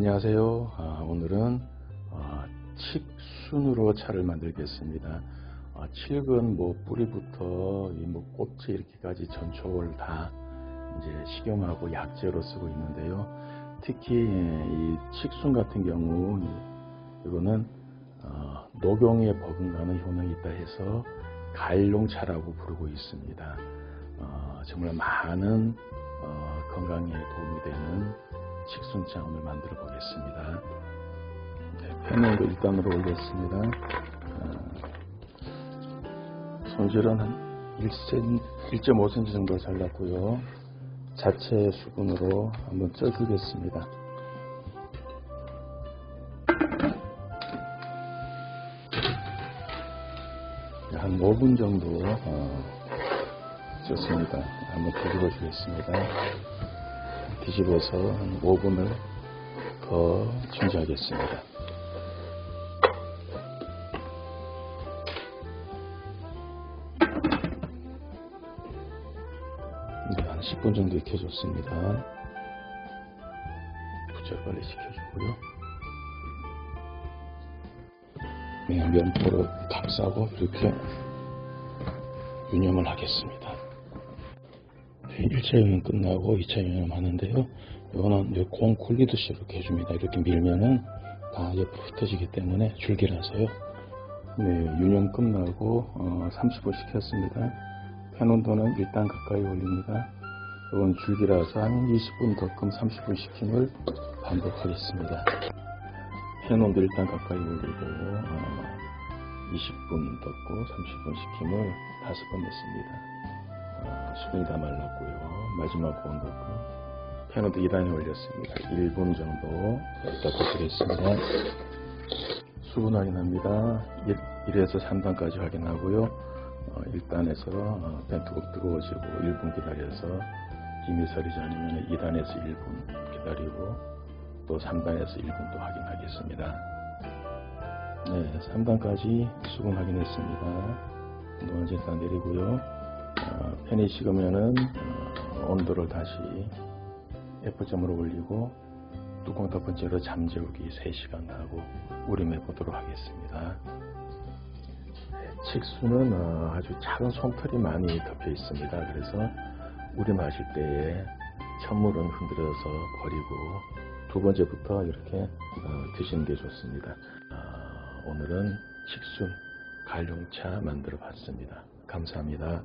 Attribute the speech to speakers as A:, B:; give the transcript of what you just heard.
A: 안녕하세요. 아, 오늘은 아, 칡순으로 차를 만들겠습니다. 아, 칡은 뭐 뿌리부터 이뭐 꽃이 이렇게까지 전초를 다 이제 식용하고 약재로 쓰고 있는데요. 특히 이 칡순 같은 경우 이거는 어, 녹용에 버금가는 효능이 있다 해서 가일용차라고 부르고 있습니다. 어, 정말 많은 어, 건강에 도움이 되는 식순장을 만들어 보겠습니다. 네, 팬을 일단으로 올렸습니다. 어, 손질은 한 1cm, 1.5cm 정도 잘랐고요. 자체 수분으로 한번 쪄주겠습니다. 한 5분 정도 어, 쪘습니다. 한번 뒤집어 주겠습니다. 뒤집어서 한 5분을 더 준비하겠습니다. 이제 한 10분 정도 익혀줬습니다. 부쩍 빨리 식혀주고요. 네, 면포로 감싸고 이렇게 유념을 하겠습니다. 1차 유념 끝나고 2차 유념 하는데요. 이거는 공 굴리듯이 이렇게 해줍니다. 이렇게 밀면은 다 옆으로 흩어지기 때문에 줄기라서요. 네, 유념 끝나고 어, 30분 식혔습니다. 팬 온도는 1단 가까이 올립니다. 이건 줄기라서 한 20분 더끔 30분 식힘을 반복하겠습니다. 팬 온도 1단 가까이 올리고 어, 20분 덮고 30분 식힘을 5번 냈습니다. 어, 수분이 다 말랐고요. 마지막 온도가 팬온도 2단에 올렸습니다. 1분 정도 덮어주겠습니다. 수분 확인합니다. 1 에서 3단까지 확인하고요. 어, 1단에서 어, 팬 뜨거, 뜨거워지고 1분 기다려서 서리지 않으면 2단에서 1분 기다리고 또 3단에서 1분 또 확인하겠습니다. 네, 3단까지 수분 확인했습니다. 온도는 일단 내리고요. 어, 팬이 식으면은 어, 온도를 다시 F점으로 올리고 뚜껑 덮은 채로 잠재우기 3시간 하고 우림해 보도록 하겠습니다. 칡수는 어, 아주 작은 솜털이 많이 덮여 있습니다. 그래서 우림하실 때에 찬물은 흔들어서 버리고 두 번째부터 이렇게 어, 드시는 게 좋습니다. 어, 오늘은 칡순 갈룡차 만들어 봤습니다. 감사합니다.